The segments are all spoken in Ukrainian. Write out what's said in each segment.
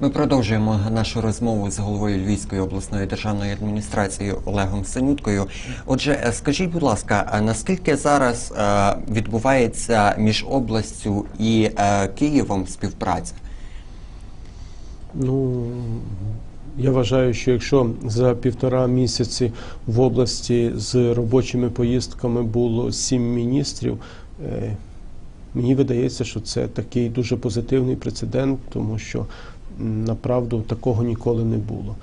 Ми продовжуємо нашу розмову з головою Львівської обласної державної адміністрації Олегом Синюткою. Отже, е, скажіть, будь ласка, наскільки зараз е, відбувається між областю і е, Києвом співпраця? Ну я вважаю, що якщо за півтора місяці в області з робочими поїздками було сім міністрів, мені видається, що це такий дуже позитивний прецедент, тому що направду такого ніколи не було.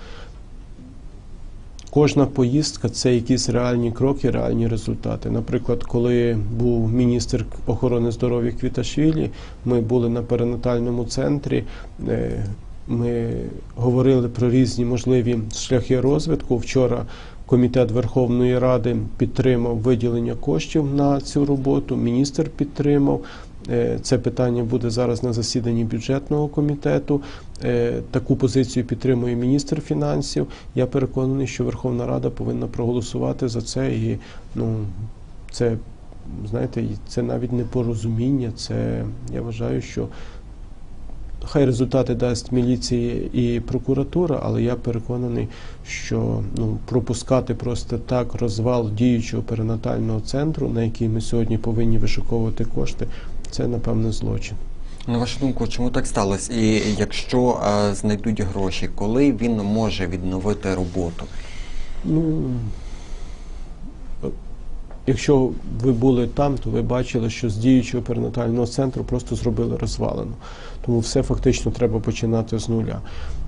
Кожна поїздка це якісь реальні кроки, реальні результати. Наприклад, коли був міністр охорони здоров'я Квіташвілі, ми були на перинатальному центрі. е, Ми говорили про різні можливі шляхи розвитку. Вчора комітет Верховної Ради підтримав виділення коштів на цю роботу. Міністр підтримав. Е, Це питання буде зараз на засіданні бюджетного комітету. Е, Таку позицію підтримує міністр фінансів. Я переконаний, що Верховна Рада повинна проголосувати за це. І ну це знаєте, це навіть не порозуміння. Це я вважаю, що хай результати дасть міліції і прокуратура, але я переконаний, що ну пропускати просто так розвал діючого перинатального центру, на який ми сьогодні повинні вишуковувати кошти, це напевне злочин. На вашу думку, чому так сталося? І якщо е, знайдуть гроші, коли він може відновити роботу? Ну якщо ви були там, то ви бачили, що з діючого перинатального центру просто зробили розвалину. Тому все фактично треба починати з нуля.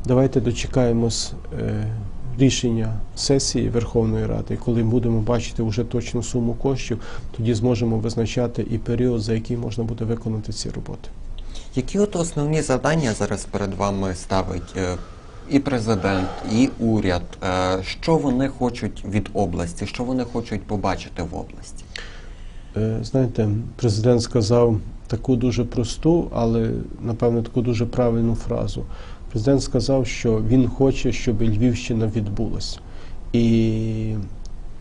Давайте дочекаємось е, рішення сесії Верховної Ради, коли будемо бачити вже точну суму коштів, тоді зможемо визначати і період, за який можна буде виконати ці роботи. Які от основні завдання зараз перед вами ставить е, і президент, і уряд? Е, Що вони хочуть від області? Що вони хочуть побачити в області? Е, Знаєте, президент сказав таку дуже просту, але напевно таку дуже правильну фразу. Президент сказав, що він хоче, щоб Львівщина відбулася. І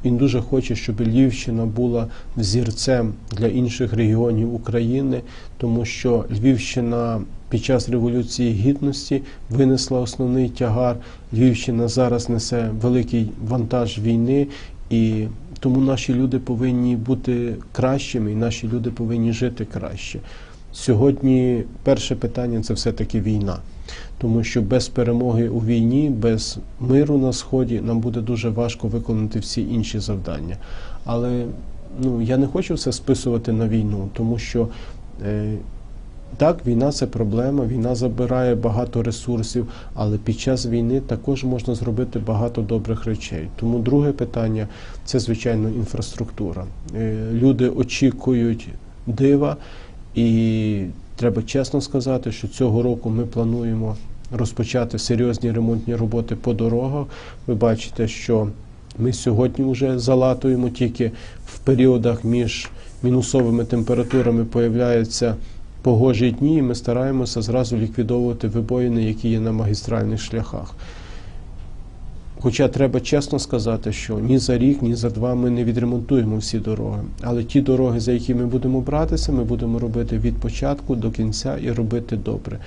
він дуже хоче, щоб Львівщина була взірцем для інших регіонів України, тому що Львівщина під час Революції Гідності винесла основний тягар. Львівщина зараз несе великий вантаж війни, і тому наші люди повинні бути кращими, і наші люди повинні жити краще. Сьогодні перше питання це все-таки війна, тому що без перемоги у війні, без миру на сході нам буде дуже важко виконати всі інші завдання. Але ну я не хочу все списувати на війну, тому що е, так, війна це проблема, війна забирає багато ресурсів, але під час війни також можна зробити багато добрих речей. Тому друге питання це звичайно інфраструктура. Е, Люди очікують дива. І треба чесно сказати, що цього року ми плануємо розпочати серйозні ремонтні роботи по дорогах. Ви бачите, що ми сьогодні вже залатуємо тільки в періодах між мінусовими температурами появляються погожі дні, і ми стараємося зразу ліквідовувати вибоїни, які є на магістральних шляхах. Хоча треба чесно сказати, що ні за рік, ні за два ми не відремонтуємо всі дороги. Але ті дороги, за які ми будемо братися, ми будемо робити від початку до кінця і робити добре.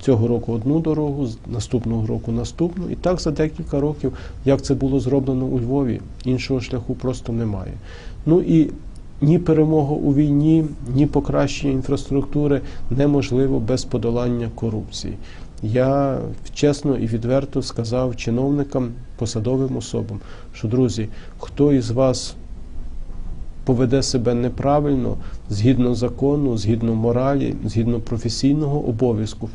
Цього року одну дорогу, наступного року наступну. І так за декілька років, як це було зроблено у Львові, іншого шляху просто немає. Ну і ні перемога у війні, ні покращення інфраструктури неможливо без подолання корупції. Я чесно і відверто сказав чиновникам, посадовим особам, що друзі, хто із вас поведе себе неправильно, згідно закону, згідно моралі, згідно професійного обов'язку,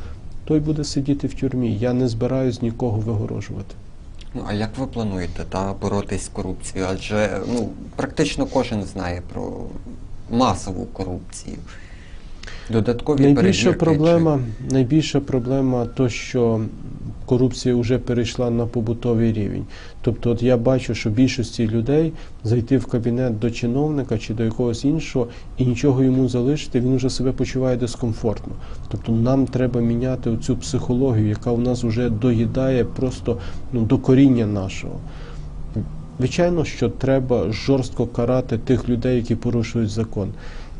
той буде сидіти в тюрмі. Я не збираюсь нікого вигорожувати. Ну а як ви плануєте та боротись з корупцією? Адже ну практично кожен знає про масову корупцію. Додаткові Найбільша перевірки проблема, найбільша проблема то, що корупція вже перейшла на побутовий рівень. Тобто, от я бачу, що більшості людей зайти в кабінет до чиновника чи до якогось іншого і нічого йому залишити, він вже себе почуває дискомфортно. Тобто нам треба міняти оцю психологію, яка у нас вже доїдає просто ну, до коріння нашого. Звичайно, що треба жорстко карати тих людей, які порушують закон.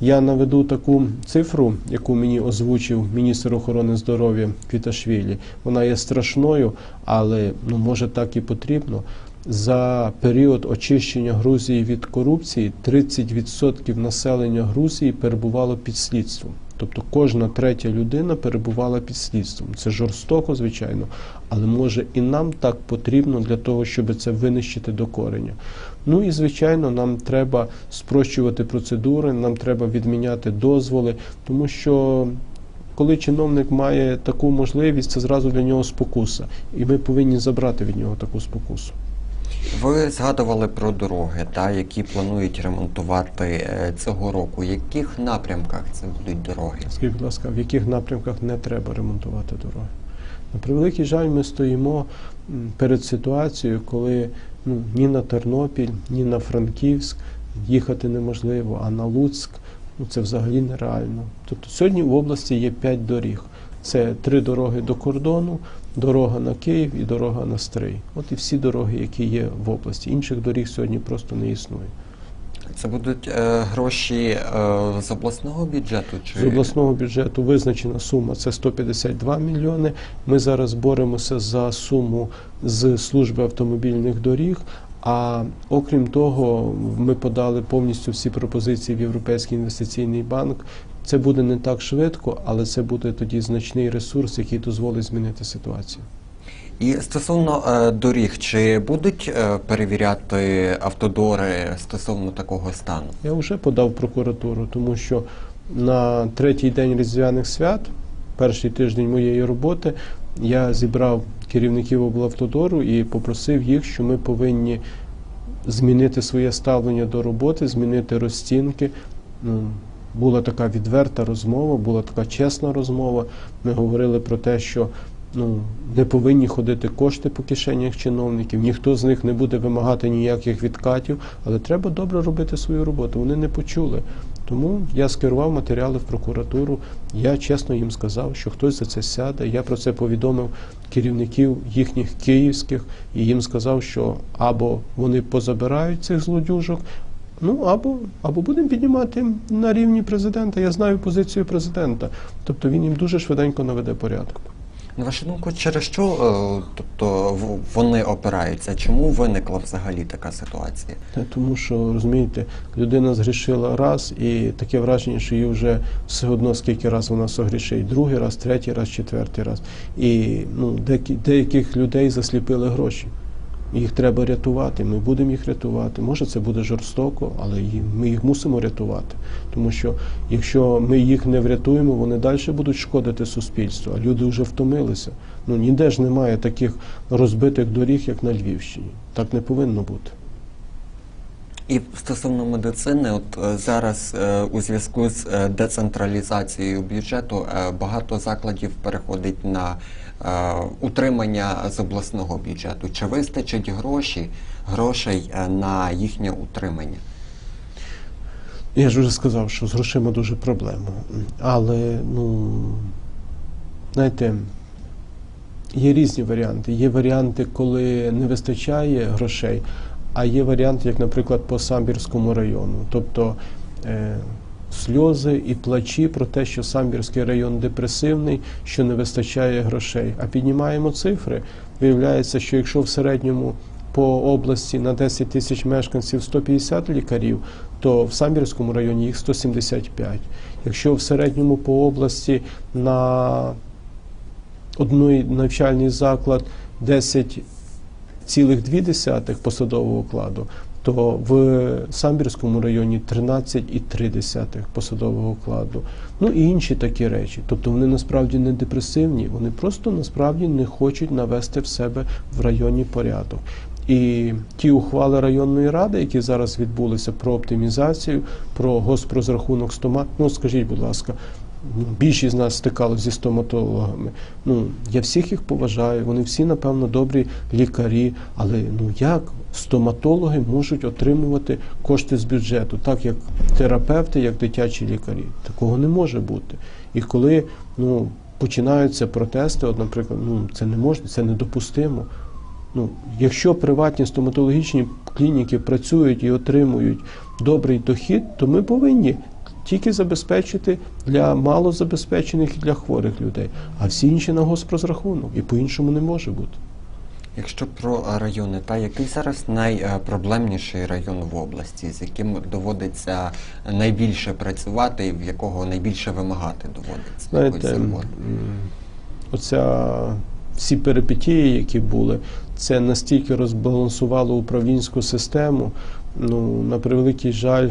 Я наведу таку цифру, яку мені озвучив міністр охорони здоров'я Квіташвілі. Вона є страшною, але ну може так і потрібно. За період очищення Грузії від корупції 30% населення Грузії перебувало під слідством. Тобто кожна третя людина перебувала під слідством. Це жорстоко, звичайно, але може і нам так потрібно для того, щоб це винищити до кореня. Ну і звичайно, нам треба спрощувати процедури, нам треба відміняти дозволи, тому що коли чиновник має таку можливість, це зразу для нього спокуса, і ми повинні забрати від нього таку спокусу. Ви згадували про дороги, та, які планують ремонтувати е, цього року. В яких напрямках це будуть дороги? Скажіть, будь ласка, в яких напрямках не треба ремонтувати дороги? На превеликий жаль, ми стоїмо перед ситуацією, коли ну, ні на Тернопіль, ні на Франківськ їхати неможливо, а на Луцьк ну, це взагалі нереально. Тобто сьогодні в області є п'ять доріг. Це три дороги до кордону, дорога на Київ і дорога на Стрий. От і всі дороги, які є в області. Інших доріг сьогодні просто не існує. Це будуть е, гроші е, з обласного бюджету чи З обласного бюджету визначена сума це 152 мільйони. Ми зараз боремося за суму з служби автомобільних доріг. А окрім того, ми подали повністю всі пропозиції в Європейський інвестиційний банк. Це буде не так швидко, але це буде тоді значний ресурс, який дозволить змінити ситуацію. І стосовно е, доріг, чи будуть е, перевіряти автодори стосовно такого стану? Я вже подав прокуратуру, тому що на третій день різдвяних свят, перший тиждень моєї роботи, я зібрав керівників облавтодору і попросив їх, що ми повинні змінити своє ставлення до роботи, змінити розцінки. Ну, була така відверта розмова, була така чесна розмова. Ми говорили про те, що ну, не повинні ходити кошти по кишенях чиновників, ніхто з них не буде вимагати ніяких відкатів, але треба добре робити свою роботу. Вони не почули. Тому я скерував матеріали в прокуратуру. Я чесно їм сказав, що хтось за це сяде. Я про це повідомив керівників їхніх київських і їм сказав, що або вони позабирають цих злодюжок, ну або, або будемо піднімати на рівні президента. Я знаю позицію президента. Тобто він їм дуже швиденько наведе порядок. На вашу думку, через що е, тобто вони опираються? Чому виникла взагалі така ситуація? Тому що розумієте, людина згрішила раз, і таке враження, що її вже все одно скільки раз вона согрішить, другий раз, третій раз, четвертий раз. І ну, деяких людей засліпили гроші. Їх треба рятувати. Ми будемо їх рятувати. Може, це буде жорстоко, але ми їх мусимо рятувати. Тому що якщо ми їх не врятуємо, вони далі будуть шкодити суспільству. А люди вже втомилися. Ну ніде ж немає таких розбитих доріг, як на Львівщині. Так не повинно бути. І стосовно медицини, от е, зараз е, у зв'язку з е, децентралізацією бюджету багато закладів переходить на утримання з обласного бюджету. Чи вистачить гроші, грошей на їхнє утримання? Я ж вже сказав, що з грошима дуже проблема. Але, ну, знаєте, є різні варіанти. Є варіанти, коли не вистачає грошей, а є варіанти, як, наприклад, по Самбірському району. Тобто е, сльози і плачі про те, що Самбірський район депресивний, що не вистачає грошей. А піднімаємо цифри. Виявляється, що якщо в середньому по області на 10 тисяч мешканців 150 лікарів, то в Самбірському районі їх 175. Якщо в середньому по області на одний навчальний заклад 10,2 посадового окладу, то в Самбірському районі 13,3 посадового окладу. Ну і інші такі речі. Тобто вони насправді не депресивні, вони просто насправді не хочуть навести в себе в районі порядок. І ті ухвали районної ради, які зараз відбулися про оптимізацію, про госпрозрахунок стомат, ну скажіть, будь ласка, більшість з нас стикалося зі стоматологами. Ну я всіх їх поважаю. Вони всі, напевно, добрі лікарі. Але ну як стоматологи можуть отримувати кошти з бюджету, так як терапевти, як дитячі лікарі? Такого не може бути. І коли ну починаються протести, от, наприклад, ну це не можна, це недопустимо. Ну, якщо приватні стоматологічні клініки працюють і отримують добрий дохід, то ми повинні тільки забезпечити для малозабезпечених і для хворих людей, а всі інші на госпрозрахунок. І по-іншому не може бути. Якщо про райони, та який зараз найпроблемніший район в області, з яким доводиться найбільше працювати, і в якого найбільше вимагати доводиться? Знаєте, оця всі перипетії, які були, це настільки розбалансувало управлінську систему. Ну, на превеликий жаль,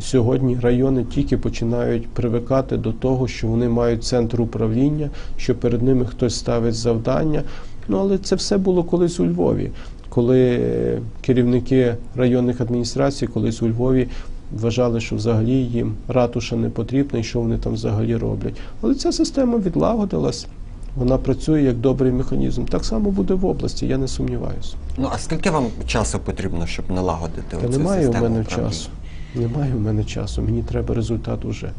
сьогодні райони тільки починають привикати до того, що вони мають центр управління, що перед ними хтось ставить завдання. Ну, але це все було колись у Львові, коли е, керівники районних адміністрацій, колись у Львові вважали, що взагалі їм ратуша не потрібна і що вони там взагалі роблять. Але ця система відлагодилась, вона працює як добрий механізм. Так само буде в області, я не сумніваюся. Ну а скільки вам часу потрібно, щоб налагодити Та оцю немає у мене управління? часу. Немає в мене часу. Мені треба результат уже.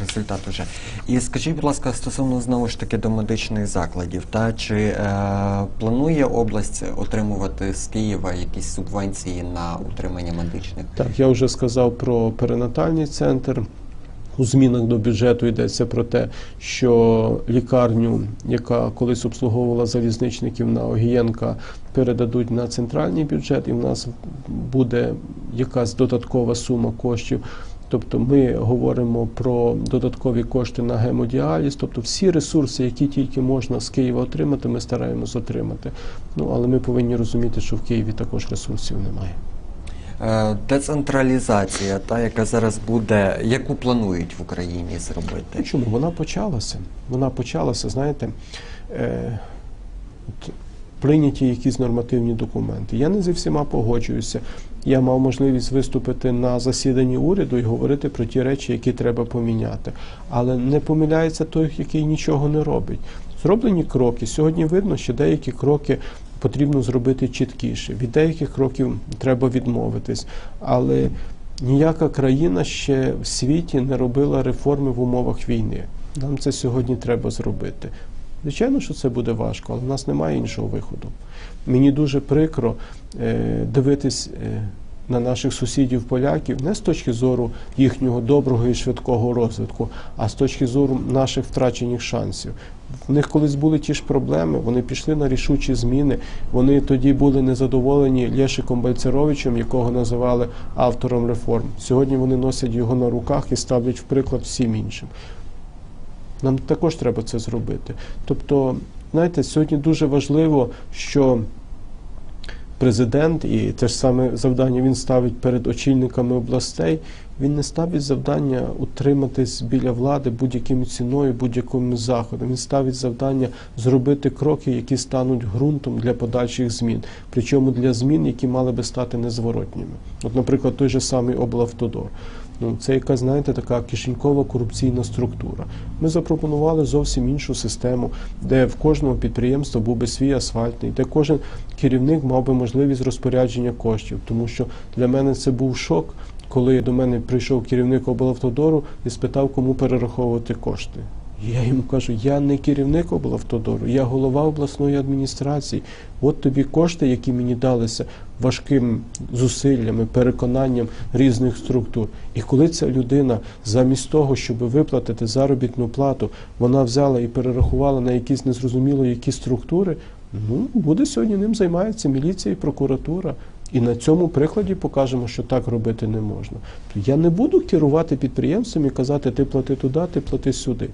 Результат уже. І скажіть, будь ласка, стосовно знову ж таки до медичних закладів, та чи е, планує область отримувати з Києва якісь субвенції на утримання медичних? Так, я вже сказав про перинатальний центр. У змінах до бюджету йдеться про те, що лікарню, яка колись обслуговувала залізничників на Огієнка, передадуть на центральний бюджет, і в нас буде якась додаткова сума коштів. Тобто ми говоримо про додаткові кошти на гемодіаліз, тобто всі ресурси, які тільки можна з Києва отримати, ми стараємось отримати. Ну але ми повинні розуміти, що в Києві також ресурсів немає. Е, децентралізація, та яка зараз буде, яку планують в Україні зробити? Ну, Чому? Вона почалася. Вона почалася, знаєте, е, от, прийняті якісь нормативні документи. Я не зі всіма погоджуюся. Я мав можливість виступити на засіданні уряду і говорити про ті речі, які треба поміняти. Але не помиляється той, який нічого не робить. Зроблені кроки. Сьогодні видно, що деякі кроки потрібно зробити чіткіше. Від деяких кроків треба відмовитись. Але ніяка країна ще в світі не робила реформи в умовах війни. Нам це сьогодні треба зробити. Звичайно, що це буде важко, але в нас немає іншого виходу. Мені дуже прикро е, дивитись е, на наших сусідів поляків не з точки зору їхнього доброго і швидкого розвитку, а з точки зору наших втрачених шансів. В них колись були ті ж проблеми, вони пішли на рішучі зміни. Вони тоді були незадоволені Лєшиком Бальцеровичем, якого називали автором реформ. Сьогодні вони носять його на руках і ставлять в приклад всім іншим. Нам також треба це зробити. Тобто, знаєте, сьогодні дуже важливо, що президент, і те ж саме завдання він ставить перед очільниками областей. Він не ставить завдання утриматись біля влади будь-яким ціною, будь-яким заходом. Він ставить завдання зробити кроки, які стануть ґрунтом для подальших змін. Причому для змін, які мали би стати незворотніми. От, наприклад, той же самий облавтодор. Ну, це яка, знаєте, така кишенькова корупційна структура. Ми запропонували зовсім іншу систему, де в кожного підприємства був би свій асфальтний, де кожен керівник мав би можливість розпорядження коштів. Тому що для мене це був шок, коли до мене прийшов керівник облавтодору і спитав, кому перераховувати кошти. Я йому кажу, я не керівник облавтодору, я голова обласної адміністрації. От тобі кошти, які мені далися важким зусиллями, переконанням різних структур. І коли ця людина, замість того, щоб виплатити заробітну плату, вона взяла і перерахувала на якісь незрозуміло які структури, ну буде сьогодні ним займається міліція і прокуратура. І на цьому прикладі покажемо, що так робити не можна. Я не буду керувати підприємством і казати, ти плати туди, ти плати сюди.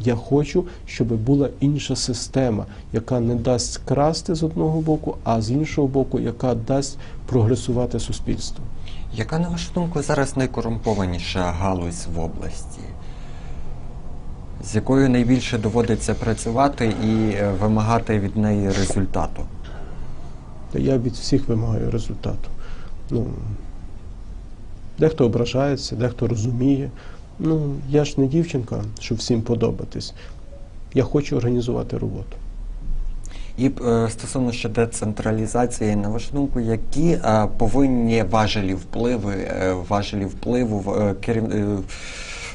Я хочу, щоб була інша система, яка не дасть красти з одного боку, а з іншого боку, яка дасть прогресувати суспільство. Яка, на вашу думку, зараз найкорумпованіша галузь в області? З якою найбільше доводиться працювати і е, вимагати від неї результату? Та я від всіх вимагаю результату. Ну, дехто ображається, дехто розуміє. Ну, я ж не дівчинка, щоб всім подобатись. Я хочу організувати роботу. І е, стосовно ще децентралізації, на вашу думку, які е, повинні важелі впливи, е, важелі впливу в е, керів... е,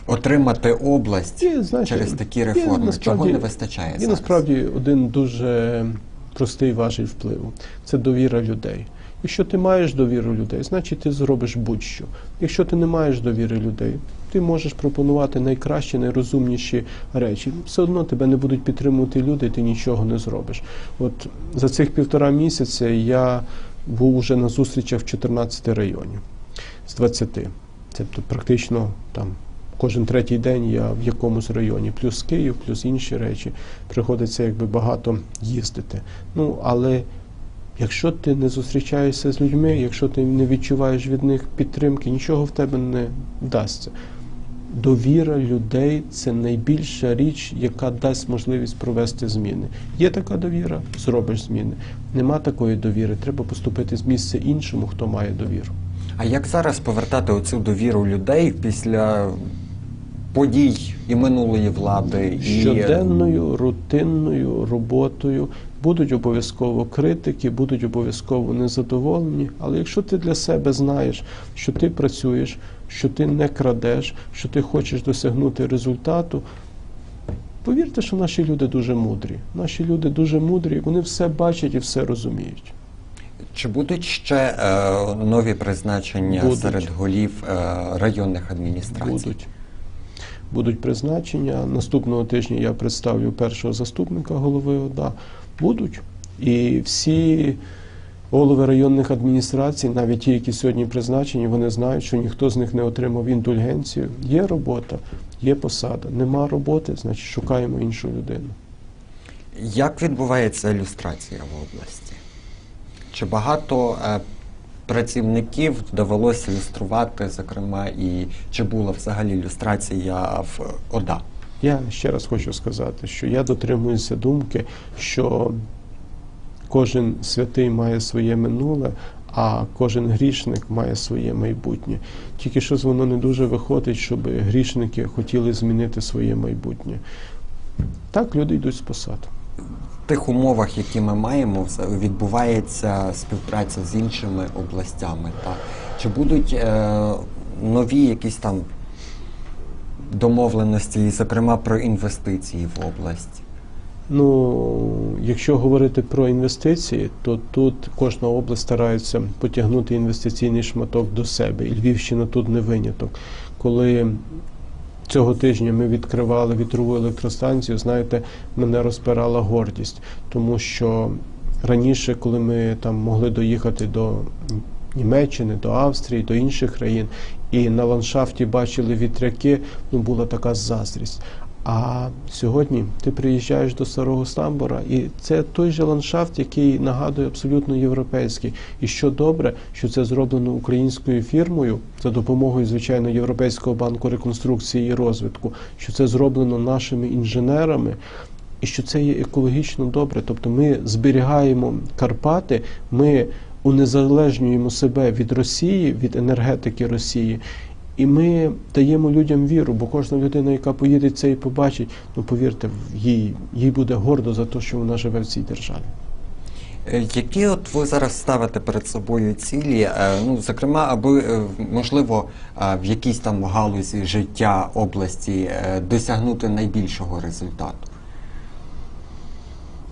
отримати область І, знаєте, через такі реформи? Чого не вистачає зараз? насправді один дуже простий важіль впливу це довіра людей. Якщо ти маєш довіру людей, значить ти зробиш будь-що. Якщо ти не маєш довіри людей, ти можеш пропонувати найкращі, найрозумніші речі. Все одно тебе не будуть підтримувати люди, ти нічого не зробиш. От за цих півтора місяця я був уже на зустрічах в 14 районів з 20. Тобто практично там кожен третій день я в якомусь районі, плюс Київ, плюс інші речі. Приходиться якби багато їздити. Ну але якщо ти не зустрічаєшся з людьми, якщо ти не відчуваєш від них підтримки, нічого в тебе не вдасться. Довіра людей це найбільша річ, яка дасть можливість провести зміни. Є така довіра, зробиш зміни. Нема такої довіри. Треба поступити з місця іншому, хто має довіру. А як зараз повертати оцю довіру людей після подій і минулої влади, і щоденною рутинною роботою будуть обов'язково критики, будуть обов'язково незадоволені. Але якщо ти для себе знаєш, що ти працюєш, що ти не крадеш, що ти хочеш досягнути результату. Повірте, що наші люди дуже мудрі. Наші люди дуже мудрі, вони все бачать і все розуміють. Чи будуть ще е, нові призначення Будуть. серед голів е, районних адміністрацій? Будуть. Будуть призначення. Наступного тижня я представлю першого заступника голови ОДА. Будуть. І всі голови районних адміністрацій, навіть ті, які сьогодні призначені, вони знають, що ніхто з них не отримав індульгенцію. Є робота, є посада. Нема роботи, значить шукаємо іншу людину. Як відбувається ілюстрація в області? Чи багато е, працівників довелося ілюструвати, зокрема, і чи була взагалі ілюстрація в ОДА? Я ще раз хочу сказати, що я дотримуюся думки, що кожен святий має своє минуле, а кожен грішник має своє майбутнє. Тільки щось воно не дуже виходить, щоб грішники хотіли змінити своє майбутнє. Так люди йдуть посад. В тих умовах, які ми маємо, відбувається співпраця з іншими областями. Та? Чи будуть е, нові якісь там домовленості, зокрема, про інвестиції в області? Ну, якщо говорити про інвестиції, то тут кожна область старається потягнути інвестиційний шматок до себе. І Львівщина тут не виняток. Коли цього тижня ми відкривали вітрову електростанцію, знаєте, мене розпирала гордість, тому що раніше, коли ми там могли доїхати до Німеччини, до Австрії, до інших країн, і на ландшафті бачили вітряки, ну була така заздрість. А сьогодні ти приїжджаєш до старого Стамбора, і це той же ландшафт, який нагадує абсолютно європейський. І що добре, що це зроблено українською фірмою за допомогою, звичайно, Європейського банку реконструкції і розвитку, що це зроблено нашими інженерами. І що це є екологічно добре. Тобто ми зберігаємо Карпати, ми унезалежнюємо себе від Росії, від енергетики Росії. І ми даємо людям віру, бо кожна людина, яка поїде це і побачить, ну повірте, їй, їй буде гордо за те, що вона живе в цій державі. Е, Які от ви зараз ставите перед собою цілі? Е, Ну, зокрема, аби е, можливо в якійсь там галузі життя області досягнути найбільшого результату?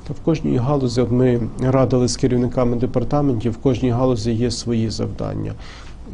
Та в кожній галузі, от ми радили з керівниками департаментів, в кожній галузі є свої завдання.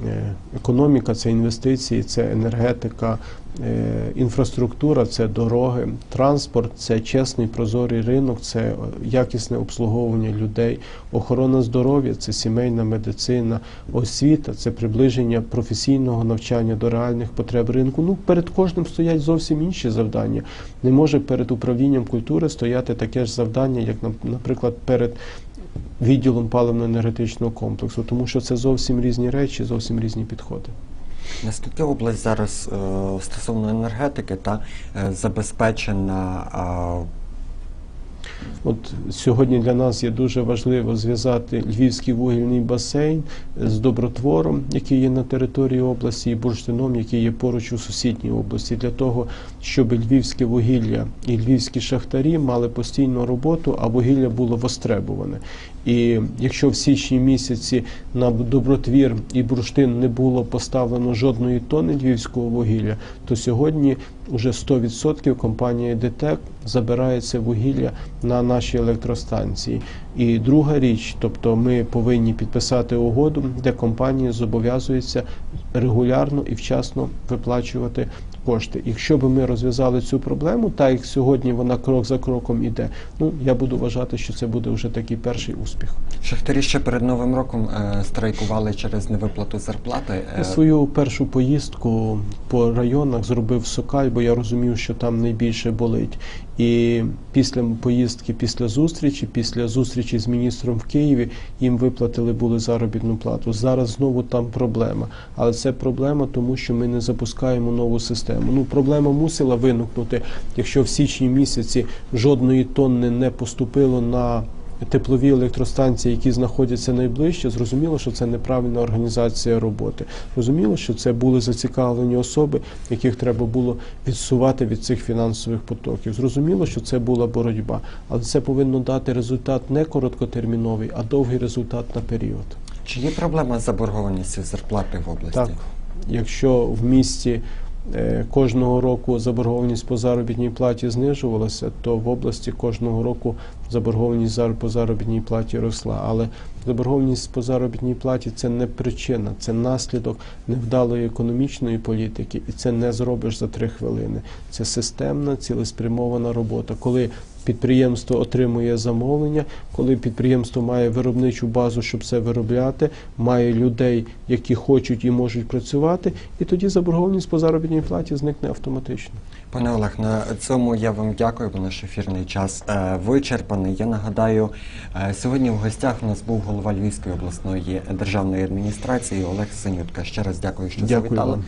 Е, Економіка це інвестиції, це енергетика, е, інфраструктура це дороги, транспорт це чесний прозорий ринок, це якісне обслуговування людей, охорона здоров'я це сімейна медицина, освіта це приближення професійного навчання до реальних потреб ринку. Ну перед кожним стоять зовсім інші завдання. Не може перед управлінням культури стояти таке ж завдання, як наприклад, перед відділом паливно-енергетичного комплексу, тому що це зовсім різні речі, зовсім різні підходи. Наскільки область зараз е, стосовно енергетики та е, забезпечена От сьогодні для нас є дуже важливо зв'язати львівський вугільний басейн з добротвором, який є на території області, і бурштином, який є поруч у сусідній області, для того, щоб львівське вугілля і львівські шахтарі мали постійну роботу, а вугілля було востребуване. І якщо в січні місяці на добротвір і бурштин не було поставлено жодної тони львівського вугілля, то сьогодні вже 100% компанія ДТЕК забирається вугілля на наші електростанції. І друга річ, тобто ми повинні підписати угоду, де компанії зобов'язуються регулярно і вчасно виплачувати кошти. Якщо б ми розв'язали цю проблему, так як сьогодні вона крок за кроком іде, ну я буду вважати, що це буде вже такий перший успіх. Шахтарі ще перед новим роком е, страйкували через невиплату зарплати. Е, свою першу поїздку по районах зробив Сокаль, бо я розумів, що там найбільше болить. І після поїздки, після зустрічі, після зустрічі з міністром в Києві, їм виплатили були заробітну плату. Зараз знову там проблема. Але це проблема, тому що ми не запускаємо нову систему. Ну, проблема мусила виникнути, якщо в січні місяці жодної тонни не поступило на теплові електростанції, які знаходяться найближче, зрозуміло, що це неправильна організація роботи. Зрозуміло, що це були зацікавлені особи, яких треба було відсувати від цих фінансових потоків. Зрозуміло, що це була боротьба, але це повинно дати результат не короткотерміновий, а довгий результат на період. Чи є проблема з заборгованістю зарплати в області? Так, якщо в місті кожного року заборгованість по заробітній платі знижувалася, то в області кожного року заборгованість по заробітній платі росла. Але заборгованість по заробітній платі це не причина, це наслідок невдалої економічної політики, і це не зробиш за три хвилини. Це системна, цілеспрямована робота. Коли Підприємство отримує замовлення, коли підприємство має виробничу базу, щоб це виробляти, має людей, які хочуть і можуть працювати, і тоді заборгованість по заробітній платі зникне автоматично. Пане Олег, на цьому я вам дякую, бо наш ефірний час е, вичерпаний. Я нагадаю, е, сьогодні в гостях у нас був голова Львівської обласної державної адміністрації Олег Синютка. Ще раз дякую, що Дякую завітали. вам.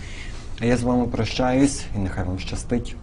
Я з вами прощаюсь і нехай вам щастить.